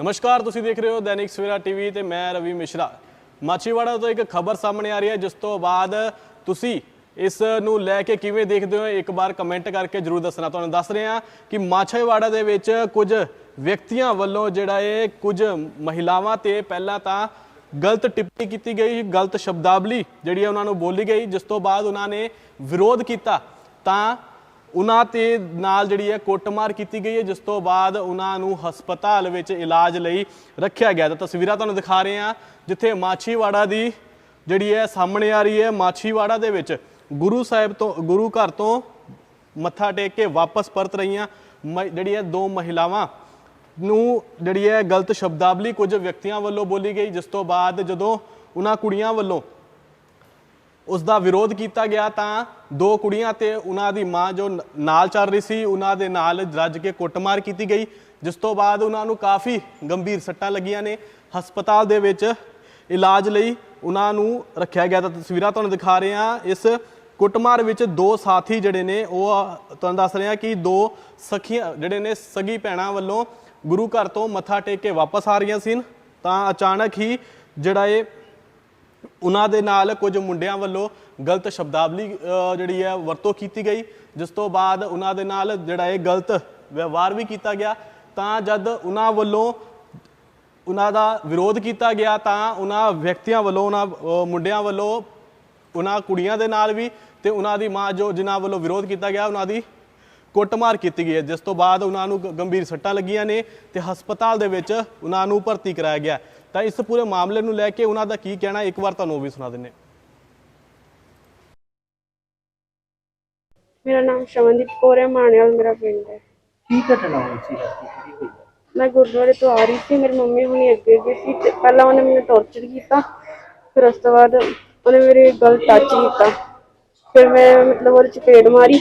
ਨਮਸਕਾਰ, ਤੁਸੀਂ ਦੇਖ ਰਹੇ ਹੋ ਦੈਨਿਕ ਸਵੇਰਾ ਟੀਵੀ ਤੇ ਮੈਂ ਰਵੀ ਮਿਸ਼ਰਾ। ਮਾਛੀਵਾੜਾ ਤੋਂ ਇੱਕ ਖਬਰ ਸਾਹਮਣੇ ਆ ਰਹੀ ਹੈ, ਜਿਸ ਤੋਂ ਬਾਅਦ ਤੁਸੀਂ ਇਸ ਨੂੰ ਲੈ ਕੇ ਕਿਵੇਂ ਦੇਖਦੇ ਹੋ, ਇੱਕ ਵਾਰ ਕਮੈਂਟ ਕਰਕੇ ਜਰੂਰ ਦੱਸਣਾ। ਤੁਹਾਨੂੰ ਦੱਸ ਰਹੇ ਹਾਂ ਕਿ ਮਾਛੀਵਾੜਾ ਦੇ ਵਿੱਚ ਕੁਝ ਵਿਅਕਤੀਆਂ ਵੱਲੋਂ ਜਿਹੜਾ ਇਹ ਕੁਝ ਮਹਿਲਾਵਾਂ ਤੇ ਪਹਿਲਾਂ ਤਾਂ ਗਲਤ ਟਿੱਪਣੀ ਕੀਤੀ ਗਈ, ਗਲਤ ਸ਼ਬਦਾਵਲੀ ਜਿਹੜੀ ਹੈ ਉਹਨਾਂ ਨੂੰ ਬੋਲੀ ਗਈ, ਜਿਸ ਤੋਂ ਬਾਅਦ ਉਹਨਾਂ ਨੇ ਵਿਰੋਧ ਕੀਤਾ ਤਾਂ ਉਹਨਾਂ ਤੇ ਨਾਲ ਜਿਹੜੀ ਹੈ ਕੁੱਟਮਾਰ ਕੀਤੀ ਗਈ ਹੈ, ਜਿਸ ਤੋਂ ਬਾਅਦ ਉਹਨਾਂ ਨੂੰ ਹਸਪਤਾਲ ਵਿੱਚ ਇਲਾਜ ਲਈ ਰੱਖਿਆ ਗਿਆ। ਤਾਂ ਤਸਵੀਰਾਂ ਤੁਹਾਨੂੰ ਦਿਖਾ ਰਹੇ ਹਾਂ, ਜਿੱਥੇ ਮਾਛੀਵਾੜਾ ਦੀ ਜਿਹੜੀ ਹੈ ਸਾਹਮਣੇ ਆ ਰਹੀ ਹੈ। ਮਾਛੀਵਾੜਾ ਦੇ ਵਿੱਚ ਗੁਰੂ ਸਾਹਿਬ ਤੋਂ, ਗੁਰੂ ਘਰ ਤੋਂ ਮੱਥਾ ਟੇਕ ਕੇ ਵਾਪਸ ਪਰਤ ਰਹੀਆਂ ਮ- ਜਿਹੜੀ ਹੈ ਦੋ ਮਹਿਲਾਵਾਂ ਨੂੰ ਜਿਹੜੀ ਹੈ ਗਲਤ ਸ਼ਬਦਾਵਲੀ ਕੁਝ ਵਿਅਕਤੀਆਂ ਵੱਲੋਂ ਬੋਲੀ ਗਈ, ਜਿਸ ਤੋਂ ਬਾਅਦ ਜਦੋਂ ਉਹਨਾਂ ਕੁੜੀਆਂ ਵੱਲੋਂ ਉਸ ਦਾ ਵਿਰੋਧ ਕੀਤਾ ਗਿਆ ਤਾਂ ਦੋ ਕੁੜੀਆਂ ਤੇ ਉਹਨਾਂ ਦੀ ਮਾਂ ਜੋ ਨਾਲ ਚੱਲ ਰਹੀ ਸੀ, ਉਹਨਾਂ ਦੇ ਨਾਲ ਰੱਜ ਕੇ ਕੁੱਟਮਾਰ ਕੀਤੀ ਗਈ, ਜਿਸ ਤੋਂ ਬਾਅਦ ਉਹਨਾਂ ਨੂੰ ਕਾਫੀ ਗੰਭੀਰ ਸੱਟਾਂ ਲੱਗੀਆਂ ਨੇ। ਹਸਪਤਾਲ ਦੇ ਵਿੱਚ ਇਲਾਜ ਲਈ ਉਹਨਾਂ ਨੂੰ ਰੱਖਿਆ ਗਿਆ। ਤਾਂ ਤਸਵੀਰਾਂ ਤੁਹਾਨੂੰ ਦਿਖਾ ਰਹੇ ਹਾਂ। ਇਸ ਕੁੱਟਮਾਰ ਵਿੱਚ ਦੋ ਸਾਥੀ ਜਿਹੜੇ ਨੇ, ਉਹ ਤੁਹਾਨੂੰ ਦੱਸ ਰਹੇ ਹਾਂ ਕਿ ਦੋ ਸਖੀਆਂ ਜਿਹੜੇ ਨੇ, ਸਗੀ ਭੈਣਾਂ ਵੱਲੋਂ ਗੁਰੂ ਘਰ ਤੋਂ ਮੱਥਾ ਟੇਕ ਕੇ ਵਾਪਸ ਆ ਰਹੀਆਂ ਸੀ ਤਾਂ ਅਚਾਨਕ ਹੀ ਜਿਹੜਾ ਇਹ ਉਹਨਾਂ ਦੇ ਨਾਲ ਕੁਝ ਮੁੰਡਿਆਂ ਵੱਲੋਂ ਗਲਤ ਸ਼ਬਦਾਵਲੀ ਜਿਹੜੀ ਹੈ, ਵਰਤੋਂ ਕੀਤੀ ਗਈ। ਜਿਸ ਤੋਂ ਬਾਅਦ ਉਹਨਾਂ ਦੇ ਨਾਲ ਜਿਹੜਾ ਇਹ ਗਲਤ ਵਿਵਹਾਰ ਵੀ ਕੀਤਾ ਗਿਆ। ਤਾਂ ਜਦ ਉਹਨਾਂ ਵੱਲੋਂ ਉਹਨਾਂ ਦਾ ਵਿਰੋਧ ਕੀਤਾ ਗਿਆ, ਤਾਂ ਉਹਨਾਂ ਵਿਅਕਤੀਆਂ ਵੱਲੋਂ, ਉਹਨਾਂ ਮੁੰਡਿਆਂ ਵੱਲੋਂ, ਉਹਨਾਂ ਕੁੜੀਆਂ ਦੇ ਨਾਲ ਵੀ ਤੇ ਉਹਨਾਂ ਦੀ ਮਾਂ ਜੋ ਜਿਨ੍ਹਾਂ ਵੱਲੋਂ ਵਿਰੋਧ ਕੀਤਾ ਗਿਆ, ਉਹਨਾਂ ਦੀ ਕੁੱਟਮਾਰ ਕੀਤੀ ਗਈ ਹੈ। ਜਿਸ ਤੋਂ ਬਾਅਦ ਉਹਨਾਂ ਨੂੰ ਗੰਭੀਰ ਸੱਟਾਂ ਲੱਗੀਆਂ ਨੇ ਤੇ ਹਸਪਤਾਲ ਦੇ ਵਿੱਚ ਉਹਨਾਂ ਨੂੰ ਭਰਤੀ ਕਰਾਇਆ ਗਿਆ ਤਾਂ ਇਸ ਪੂਰੇ ਮਾਮਲੇ ਨੂੰ ਲੈ ਕੇ ਉਹਨਾਂ ਦਾ ਕੀ ਕਹਿਣਾ ਇੱਕ ਵਾਰ ਤੁਹਾਨੂੰ ਉਹ ਵੀ ਸੁਣਾ ਦਿੰਨੇ। ਮੇਰਾ ਨਾਮ ਸ਼ਮਨਦੀਪ ਕੌਰ ਹੈ ਮਾਣਿਆਲ ਮੇਰਾ ਪਿੰਡ ਹੈ। ਕੀ ਘਟਨਾ ਹੋਈ ਸੀ ਰਾਤੀ? ਕਿਹੜੀ ਹੋਈ ਹੈ? ਮੈਂ ਗੁਰਦੁਆਰੇ ਤੋਂ ਆ ਰਹੀ ਸੀ ਮੇਰੀ ਮੰਮੀ ਹੁਣੀ ਅੱਗੇ ਅੱਗੇ ਸੀ ਤੇ ਪਹਿਲਾਂ ਉਹਨੇ ਮੈਨੂੰ ਟੌਰਚਰ ਕੀਤਾ ਫਿਰ ਉਸ ਤੋਂ ਬਾਅਦ ਉਹਨੇ ਮੇਰੇ ਗਲ ਟੱਚ ਕੀਤਾ। ਫਿਰ ਮੈਂ ਮਤਲਬ ਉਹਦੇ ਚਪੇੜ ਮਾਰੀ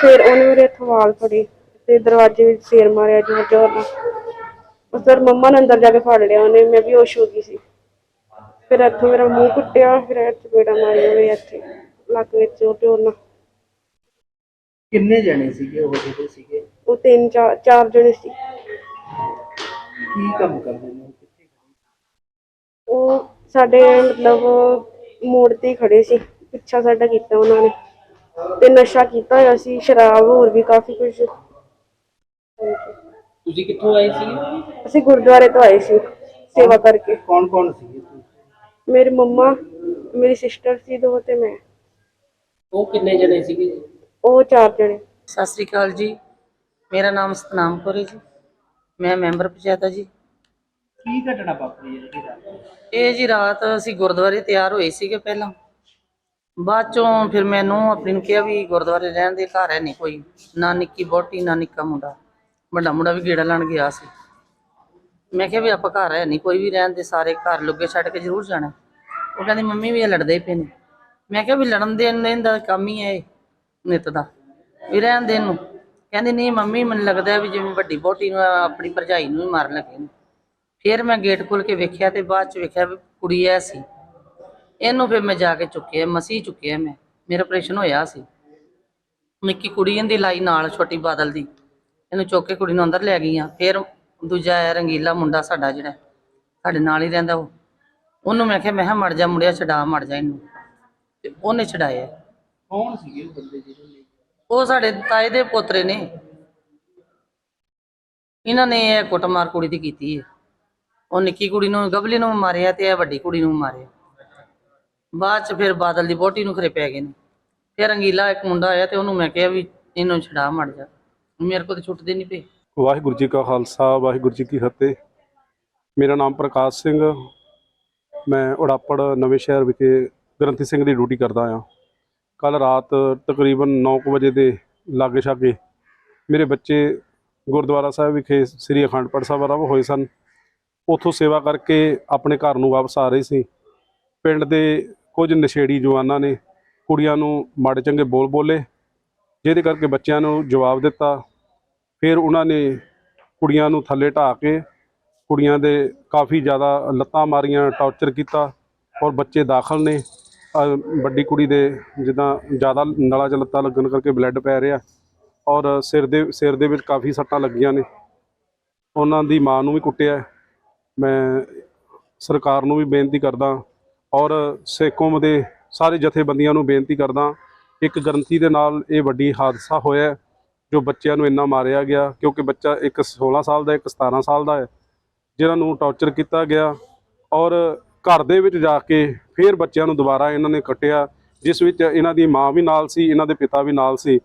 ਫਿਰ ਉਹਨੇ ਮੇਰੇ ਹੱਥੋਂ ਵਾਲ ਫੜੇ ਤੇ ਦਰਵਾਜ਼ੇ ਵਿੱਚ ਸਿਰ ਮਾਰਿਆ ਜ਼ੋਰ ਜ਼ੋਰ ਨਾਲ। ਉਸ ਤੋਂ ਮੰਮਾ ਨੇ ਅੰਦਰ ਜਾ ਕੇ ਫੜ ਲਿਆ ਉਹਨੇ ਮੈਂ ਵੀ ਹੋਸ਼ ਹੋ ਗਈ ਸੀ। ਫਿਰ ਇੱਥੋਂ ਮੇਰਾ ਮੂੰਹ ਕੁੱਟਿਆ ਫਿਰ ਇਹ ਚਪੇੜਾ ਮਾਰਿਆ ਮੇਰੇ ਇੱਥੇ ਲੱਕ ਵਿੱਚ ਉਹ ਤੇ ਉਹਨਾਂ ਕਿੰਨੇ ਜਣੇ ਸੀਗੇ ਉਹ ਜਿਹੜੇ ਸੀਗੇ? ਉਹ ਤਿੰਨ ਚਾਰ ਚਾਰ ਜਣੇ ਸੀ। ਕੀ ਕੰਮ ਕਰਦੇ ਨੇ ਉਹ? ਕਿੱਥੇ ਖੜੇ? ਉਹ ਸਾਡੇ ਮਤਲਬ ਮੋੜ ਤੇ ਹੀ ਖੜੇ ਸੀ। ਪਿੱਛਾ ਸਾਡਾ ਕੀਤਾ ਉਹਨਾਂ ਨੇ। ਤੇ ਨਸ਼ਾ ਕੀਤਾ ਹੋਇਆ ਸੀ ਸ਼ਰਾਬ ਹੋਰ ਵੀ ਕਾਫੀ ਕੁਝ ਤੁਸੀਂ ਕਿੱਥੋਂ ਆਏ ਸੀ? ਅਸੀਂ ਗੁਰਦੁਆਰੇ ਤੋਂ ਆਏ ਸੀ ਸੇਵਾ ਕਰਕੇ। ਕੌਣ ਕੌਣ ਤੁਸੀਂ? ਮੇਰੀ ਮੰਮਾ ਮੇਰੀ ਸਿਸਟਰ ਸੀ ਦੋ ਤੇ ਮੈਂ। ਉਹ ਕਿੰਨੇ ਜਣੇ ਸੀਗੇ? ਉਹ ਚਾਰ ਜਣੇ। ਸਤਿ ਸ੍ਰੀ ਅਕਾਲ ਜੀ। ਮੇਰਾ ਨਾਮ ਸਤਨਾਮ ਕੌਰ ਹੈ ਜੀ। ਮੈਂ ਮੈਂਬਰ ਪੰਚਾਇਤ ਹਾਂ ਜੀ। ਕੀ ਘਟਨਾ ਵਾਪਰੀ ਹੈ ਜਿਹੜੀ ਰਾਤ ਇਹ ਜੀ ਰਾਤ ਅਸੀਂ ਗੁਰਦੁਆਰੇ ਤਿਆਰ ਹੋਏ ਸੀਗੇ ਪਹਿਲਾਂ। ਬਾਅਦ ਚੋਂ ਫਿਰ ਮੈਨੂੰ ਆਪਣੀ ਨੂੰ ਕਿਹਾ ਵੀ ਗੁਰਦੁਆਰੇ ਰਹਿਣ ਦੇ ਘਰ ਹੈ ਨਹੀਂ ਕੋਈ। ਨਾ ਨਿੱਕੀ ਬੋਟੀ ਨਾ ਨਿੱਕਾ ਮੁੰਡਾ। ਵੱਡਾ ਮੁੰਡਾ ਵੀ ਗੇੜਾ ਲੈਣ ਗਿਆ ਸੀ। ਮੈਂ ਕਿਹਾ ਵੀ ਆਪਾਂ ਘਰ ਹੈ ਨਹੀਂ, ਕੋਈ ਵੀ ਰਹਿਣ ਦੇ ਸਾਰੇ ਘਰ ਲੁੱਗੇ ਛੱਡ ਕੇ ਜ਼ਰੂਰ ਜਾਣਾ। ਉਹ ਕਹਿੰਦੀ, ਮੰਮੀ ਵੀ ਇਹ ਲੜਦੇ ਹੀ ਪਏ ਨੇ। ਮੈਂ ਕਿਹਾ ਵੀ ਲੜਨ ਦੇਣ ਇਹਨਾਂ ਦਾ ਕੰਮ ਹੀ ਹੈ ਇਹ, ਨਿੱਤ ਦਾ, ਵੀ ਰਹਿਣ ਦੇਣ ਨੂੰ। ਕਹਿੰਦੀ, ਨਹੀਂ ਮੰਮੀ, ਮੈਨੂੰ ਲੱਗਦਾ ਵੀ ਜਿਵੇਂ ਵੱਡੀ ਬੋਟੀ ਨੂੰ, ਆਪਣੀ ਭਰਜਾਈ ਨੂੰ ਹੀ ਮਾਰਨ ਲੱਗੇ ਨੇ। ਫਿਰ ਮੈਂ ਗੇਟ ਖੋਲ ਕੇ ਵੇਖਿਆ ਤੇ ਬਾਅਦ ਚ ਵੇਖਿਆ ਵੀ ਕੁੜੀ ਐ ਸੀ। ਇਹਨੂੰ ਫਿਰ ਮੈਂ ਜਾ ਕੇ ਚੁੱਕਿਆ ਮਸੀ ਚੁੱਕਿਆ ਮੈਂ। ਮੇਰਾ ਆਪਰੇਸ਼ਨ ਹੋਇਆ ਸੀ। ਨਿੱਕੀ ਕੁੜੀ ਇਹਦੀ ਲਾਈ ਨਾਲ, ਛੋਟੀ ਬਾਦਲ ਦੀ। ਇਹਨੂੰ ਚੁੱਕ ਕੇ ਕੁੜੀ ਨੂੰ ਅੰਦਰ ਲੈ ਗਈਆਂ ਫਿਰ ਦੂਜਾ ਹੈ ਰੰਗੀਲਾ ਮੁੰਡਾ ਸਾਡਾ ਜਿਹੜਾ ਸਾਡੇ ਨਾਲ ਹੀ ਰਹਿੰਦਾ ਉਹ। ਉਹਨੂੰ ਮੈਂ ਕਿਹਾ ਮੈਂ ਕਿਹਾ ਮੜ ਜਾ ਮੁੰਡਿਆ ਛਡਾ ਮੜ ਜਾ ਇਹਨੂੰ। ਤੇ ਉਹਨੇ ਛਡਾਇਆ। ਕੌਣ ਸੀਗੇ ਉਹ ਬੰਦੇ ਜਿਹੜੇ? ਉਹ ਸਾਡੇ ਤਾਏ ਦੇ ਪੋਤਰੇ ਨੇ। ਇਹਨਾਂ ਨੇ ਇਹ ਕੁੱਟਮਾਰ ਕੁੜੀ ਦੀ ਕੀਤੀ ਹੈ ਉਹ ਨਿੱਕੀ ਕੁੜੀ ਨੂੰ ਗਬਲੀ ਨੂੰ ਮਾਰਿਆ ਤੇ ਇਹ ਵੱਡੀ ਕੁੜੀ ਨੂੰ ਮਾਰਿਆ। ਬਾਅਦ ਚ ਫਿਰ ਬਾਦਲ ਦੀ ਬੋਟੀ ਨੂੰ ਖਰੇ ਪੈ ਗਏ ਨੇ। ਫਿਰ ਰੰਗੀਲਾ ਇੱਕ ਮੁੰਡਾ ਆਇਆ ਤੇ ਉਹਨੂੰ ਮੈਂ ਕਿਹਾ ਵੀ ਇਹਨੂੰ ਛਡਾ ਮੜ ਜਾ। ਮੇਰੇ ਕੋਲ ਤੇ ਛੁੱਟਦੇ ਨਹੀਂ ਪਏ। ਵਾਹਿਗੁਰੂ ਜੀ ਕਾ ਖਾਲਸਾ, ਵਾਹਿਗੁਰੂ ਜੀ ਕੀ ਫਤਿਹ। ਮੇਰਾ ਨਾਮ ਪ੍ਰਕਾਸ਼ ਸਿੰਘ। ਮੈਂ ਉੜਾਪੜ ਨਵੇਂ ਸ਼ਹਿਰ ਵਿਖੇ ਗ੍ਰੰਥੀ ਸਿੰਘ ਦੀ ਡਿਊਟੀ ਕਰਦਾ ਹਾਂ। ਕੱਲ ਰਾਤ ਤਕਰੀਬਨ 9:00 ਵਜੇ ਦੇ ਲਾਗੇ ਛਾਗੇ ਮੇਰੇ ਬੱਚੇ ਗੁਰਦੁਆਰਾ ਸਾਹਿਬ ਵਿਖੇ ਸ੍ਰੀ ਅਖੰਡ ਪਾਠ ਸਾਹਿਬ ਆਰੰਭ ਹੋਏ ਸਨ। ਉੱਥੋਂ ਸੇਵਾ ਕਰਕੇ ਆਪਣੇ ਘਰ ਨੂੰ ਵਾਪਸ ਆ ਰਹੇ ਸੀ। ਪਿੰਡ ਦੇ ਕੁਝ ਨਸ਼ੇੜੀ ਜਵਾਨਾਂ ਨੇ ਕੁੜੀਆਂ ਨੂੰ ਮਾੜੇ ਚੰਗੇ ਬੋਲ ਬੋਲੇ। ਜਿਹਦੇ ਕਰਕੇ ਬੱਚਿਆਂ ਨੂੰ ਜਵਾਬ ਦਿੱਤਾ। ਫਿਰ ਉਹਨਾਂ ਨੇ ਕੁੜੀਆਂ ਨੂੰ ਥੱਲੇ ਢਾ ਕੇ ਕੁੜੀਆਂ ਦੇ ਕਾਫੀ ਜ਼ਿਆਦਾ ਲੱਤਾਂ ਮਾਰੀਆਂ, ਟੌਰਚਰ ਕੀਤਾ ਔਰ ਬੱਚੇ ਦਾਖਲ ਨੇ। ਵੱਡੀ ਕੁੜੀ ਦੇ ਜਿੱਦਾਂ ਜ਼ਿਆਦਾ ਨਲਾ 'ਚ ਲੱਤਾਂ ਲੱਗਣ ਕਰਕੇ ਬਲੱਡ ਪੈ ਰਿਹਾ ਔਰ ਸਿਰ ਦੇ ਸਿਰ ਦੇ ਵਿੱਚ ਕਾਫੀ ਸੱਟਾਂ ਲੱਗੀਆਂ ਨੇ। ਉਹਨਾਂ ਦੀ ਮਾਂ ਨੂੰ ਵੀ ਕੁੱਟਿਆ। ਮੈਂ ਸਰਕਾਰ ਨੂੰ ਵੀ ਬੇਨਤੀ ਕਰਦਾ ਔਰ ਸੇਕੋਮ ਦੇ ਸਾਰੇ ਜਥੇਬੰਦੀਆਂ ਨੂੰ ਬੇਨਤੀ ਕਰਦਾ ਇੱਕ ਗ੍ਰੰਥੀ ਦੇ ਨਾਲ ਇਹ ਵੱਡੀ ਹਾਦਸਾ ਹੋਇਆ ਜੋ ਬੱਚਿਆਂ ਨੂੰ ਇੰਨਾ ਮਾਰਿਆ ਗਿਆ, ਕਿਉਂਕਿ ਬੱਚਾ ਇੱਕ 16 ਸਾਲ ਦਾ ਇੱਕ 17 ਸਾਲ ਦਾ ਹੈ, ਜਿਨ੍ਹਾਂ ਨੂੰ ਟੌਰਚਰ ਕੀਤਾ ਗਿਆ ਔਰ ਘਰ ਦੇ ਵਿੱਚ ਜਾ ਕੇ ਫਿਰ ਬੱਚਿਆਂ ਨੂੰ ਦੁਬਾਰਾ ਇਹਨਾਂ ਨੇ ਕੱਟਿਆ, ਜਿਸ ਵਿੱਚ ਇਹਨਾਂ ਦੀ ਮਾਂ ਵੀ ਨਾਲ ਸੀ, ਇਹਨਾਂ ਦੇ ਪਿਤਾ ਵੀ ਨਾਲ ਸੀ,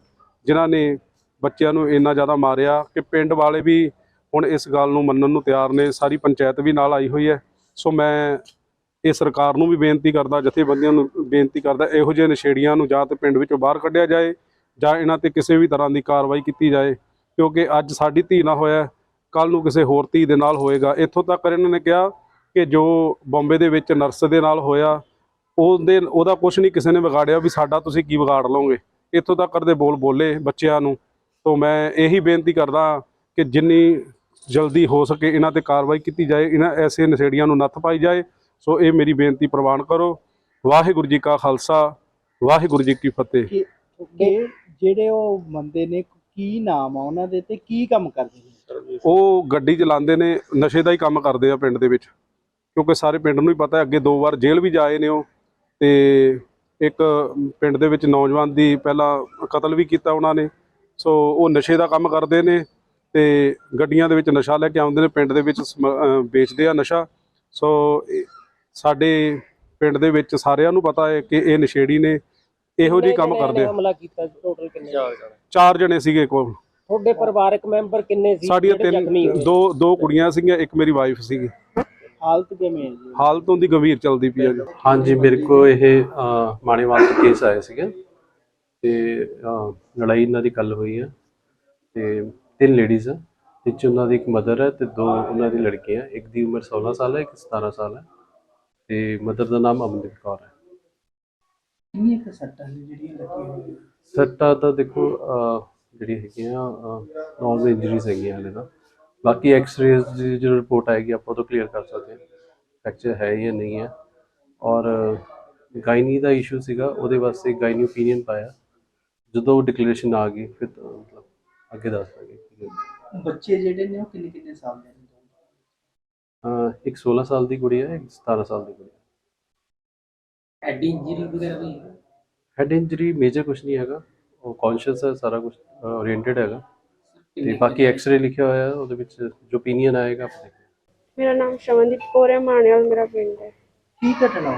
ਜਿਨ੍ਹਾਂ ਨੇ ਬੱਚਿਆਂ ਨੂੰ ਇੰਨਾ ਜ਼ਿਆਦਾ ਮਾਰਿਆ ਕਿ ਪਿੰਡ ਵਾਲੇ ਵੀ ਹੁਣ ਇਸ ਗੱਲ ਨੂੰ ਮੰਨਣ ਨੂੰ ਤਿਆਰ ਨੇ, ਸਾਰੀ ਪੰਚਾਇਤ ਵੀ ਨਾਲ ਆਈ ਹੋਈ ਹੈ। ਸੋ ਮੈਂ ਇਹ ਸਰਕਾਰ ਨੂੰ ਵੀ ਬੇਨਤੀ ਕਰਦਾ, ਜਥੇਬੰਦੀਆਂ ਨੂੰ ਬੇਨਤੀ ਕਰਦਾ, ਇਹੋ ਜਿਹੇ ਨਸ਼ੇੜੀਆਂ ਨੂੰ ਜਾਂ ਤੇ ਪਿੰਡ ਵਿੱਚੋਂ ਬਾਹਰ ਕੱਢਿਆ ਜਾਏ ਜਾਂ ਇਹਨਾਂ ਤੇ ਕਿਸੇ ਵੀ ਤਰ੍ਹਾਂ ਦੀ ਕਾਰਵਾਈ ਕੀਤੀ ਜਾਏ, ਕਿਉਂਕਿ ਅੱਜ ਸਾਡੀ ਧੀ ਨਾਲ ਹੋਇਆ ਕੱਲ ਨੂੰ ਕਿਸੇ ਹੋਰ ਧੀ ਦੇ ਨਾਲ ਹੋਏਗਾ। ਇੱਥੋਂ ਤੱਕ ਇਹਨਾਂ ਨੇ ਕਿਹਾ ਕਿ ਜੋ ਬੰਬੇ ਦੇ ਵਿੱਚ ਨਰਸ ਦੇ ਨਾਲ ਹੋਇਆ, ਉਹਦੇ, ਉਹਦਾ ਕੁਝ ਨਹੀਂ, ਕਿਸੇ ਨੇ ਵਿਗਾੜਿਆ ਵੀ ਸਾਡਾ ਤੁਸੀਂ ਕੀ ਵਿਗਾੜ ਲਓਗੇ? ਇੱਥੋਂ ਤੱਕ ਦੇ ਬੋਲ ਬੋਲੇ ਬੱਚਿਆਂ ਨੂੰ। ਤੋਂ ਮੈਂ ਇਹੀ ਬੇਨਤੀ ਕਰਦਾ ਕਿ ਜਿੰਨੀ ਜਲਦੀ ਹੋ ਸਕੇ ਇਹਨਾਂ ਤੇ ਕਾਰਵਾਈ ਕੀਤੀ ਜਾਏ, ਇਹਨਾਂ ਐਸੇ ਨਸ਼ੇੜੀਆਂ ਨੂੰ ਨੱਥ ਪਾਈ ਜਾਏ ਸੋ ਇਹ ਮੇਰੀ ਬੇਨਤੀ ਪ੍ਰਵਾਨ ਕਰੋ। ਵਾਹਿਗੁਰੂ ਜੀ ਕਾ ਖਾਲਸਾ ਵਾਹਿਗੁਰੂ ਜੀ ਕੀ ਫਤਿਹ। ਕਿ ਜਿਹੜੇ ਉਹ ਬੰਦੇ ਨੇ ਕੀ ਨਾਮ ਆ ਉਹਨਾਂ ਦੇ ਤੇ ਕੀ ਕੰਮ ਕਰਦੇ ਨੇ? ਉਹ ਗੱਡੀ ਚਲਾਉਂਦੇ ਨੇ ਨਸ਼ੇ ਦਾ ਹੀ ਕੰਮ ਕਰਦੇ ਆ ਪਿੰਡ ਦੇ ਵਿੱਚ। ਕਿਉਂਕਿ ਸਾਰੇ ਪਿੰਡ ਨੂੰ ਹੀ ਪਤਾ ਅੱਗੇ ਦੋ ਵਾਰ ਜੇਲ੍ਹ ਵੀ ਜਾਏ ਨੇ ਉਹ। ਤੇ ਇੱਕ ਪਿੰਡ ਦੇ ਵਿੱਚ ਨੌਜਵਾਨ ਦੀ ਪਹਿਲਾਂ ਕਤਲ ਵੀ ਕੀਤਾ ਉਹਨਾਂ ਨੇ। ਸੋ ਉਹ ਨਸ਼ੇ ਦਾ ਕੰਮ ਕਰਦੇ ਨੇ ਤੇ ਗੱਡੀਆਂ ਦੇ ਵਿੱਚ ਨਸ਼ਾ ਲੈ ਕੇ ਆਉਂਦੇ ਨੇ ਪਿੰਡ ਦੇ ਵਿੱਚ ਵੇਚਦੇ ਆ ਨਸ਼ਾ। ਸੋ ਸਾਡੇ ਪਿੰਡ ਦੇ ਵਿੱਚ ਸਾਰਿਆਂ ਨੂੰ ਪਤਾ ਹੈ ਕਿ ਇਹ ਨਸ਼ੇੜੀ ਨੇ ਇਹੋ ਜਿਹੇ ਕੰਮ ਕਰਦੇ ਆ। ਹਮਲਾ ਕੀਤਾ? ਟੋਟਲ ਕਿੰਨੇ ਚਾਰ ਜਣੇ? ਸੀਗੇ ਕੋਲ। ਤੁਹਾਡੇ ਪਰਿਵਾਰਕ ਮੈਂਬਰ ਕਿੰਨੇ ਸੀ? ਸਾਡੀਆਂ ਤਿੰਨ? ਦੋ ਦੋ ਕੁੜੀਆਂ ਸੀਗੀਆਂ ਇੱਕ ਮੇਰੀ ਵਾਈਫ ਸੀਗੀ। ਹਾਲਤ ਕਿਵੇਂ ਹੈ ਜੀ? ਹਾਲਤ ਉਹਦੀ ਗੰਭੀਰ ਚੱਲਦੀ ਪਈ ਹੈ ਜੀ। ਹਾਂਜੀ ਮੇਰੇ ਕੋ ਇਹ ਮਾਣੇਵਾਲ ਤੋਂ ਕੇਸ ਆਇਆ ਸੀਗਾ। ਤੇ ਲੜਾਈ ਇਹਨਾਂ ਦੀ ਕੱਲ ਹੋਈ ਹੈ ਤੇ ਤਿੰਨ ਲੇਡੀਜ਼ ਆ। ਜਿਸ 'ਚ ਉਹਨਾਂ ਦੀ ਇੱਕ ਮਦਰ ਹੈ ਤੇ ਦੋ ਉਹਨਾਂ ਦੀ ਲੜਕੀਆਂ। ਇੱਕ ਦੀ ਉਮਰ 16 ਸਾਲ ਹੈ ਇੱਕ 17 ਸਾਲ ਹੈ। ਤੇ ਮਦਰ ਦਾ ਨਾਮ ਅਮਨਦੀਪ ਕੌਰ ਹੈ। ਕਿੰਨੀਆਂ ਕੁ ਸੱਟਾਂ ਨੇ ਜਿਹੜੀਆਂ ਲੱਗੀਆਂ ਹੋਈਆਂ? ਸੱਟਾਂ ਤਾਂ ਦੇਖੋ ਜਿਹੜੀ ਹੈਗੀਆਂ ਨਾਰਮਲ ਇੰਜਰੀਜ਼ ਹੈਗੀਆਂ ਹਲੇ ਨਾ। ਬਾਕੀ ਐਕਸ-ਰੇਜ਼ ਦੀ ਜੋ ਰਿਪੋਰਟ ਆਏਗੀ ਆਪਾਂ ਉਹ ਕਲੀਅਰ ਕਰ ਸਕਦੇ ਹਾਂ ਫ੍ਰੈਕਚਰ ਹੈ ਜਾਂ ਨਹੀਂ ਹੈ। ਔਰ ਗਾਇਨੀ ਦਾ ਇਸ਼ੂ ਸੀਗਾ ਉਹਦੇ ਵਾਸਤੇ ਗਾਇਨੀ ਓਪੀਨੀਅਨ ਪਾਇਆ। ਜਦੋਂ ਡਿਕਲੇਰੇਸ਼ਨ ਆ ਗਈ ਫਿਰ ਤਾਂ ਮਤਲਬ ਅੱਗੇ ਦੱਸ ਦਾਂਗੇ। ਬੱਚੇ ਜਿਹੜੇ ਨੇ ਉਹ ਕਿੰਨੇ ਕਿੰਨੇ ਸਾਲ ਦੇ ਇੱਕ 16 ਸਾਲ ਦੀ ਕੁੜੀ ਹੈ ਇੱਕ 17 ਸਾਲ ਦੀ ਕੁੜੀ ਹੈ ਹੈਡ ਇੰਜਰੀ ਵਗੈਰਾ ਵੀ ਹੈ? ਹੈਡ ਇੰਜਰੀ ਮੇਜਰ ਕੁਝ ਨਹੀਂ ਹੈਗਾ। ਉਹ ਕੌਨਸ਼ੀਅਸ ਹੈ ਸਾਰਾ ਕੁਝ ਓਰੀਐਂਟਡ ਹੈਗਾ। ਤੇ ਬਾਕੀ ਐਕਸ-ਰੇ ਲਿਖਿਆ ਹੋਇਆ ਹੈ ਉਹਦੇ ਵਿੱਚ ਜੋ ਓਪੀਨੀਅਨ ਆਏਗਾ ਆਪਾਂ ਦੇਖਾਂਗੇ ਮੇਰਾ ਨਾਮ ਸ਼ਮਨਦੀਪ ਕੌਰ ਹੈ ਮਾਣਿਆਲ ਮੇਰਾ ਪਿੰਡ ਹੈ। ਕੀ ਘਟਨਾ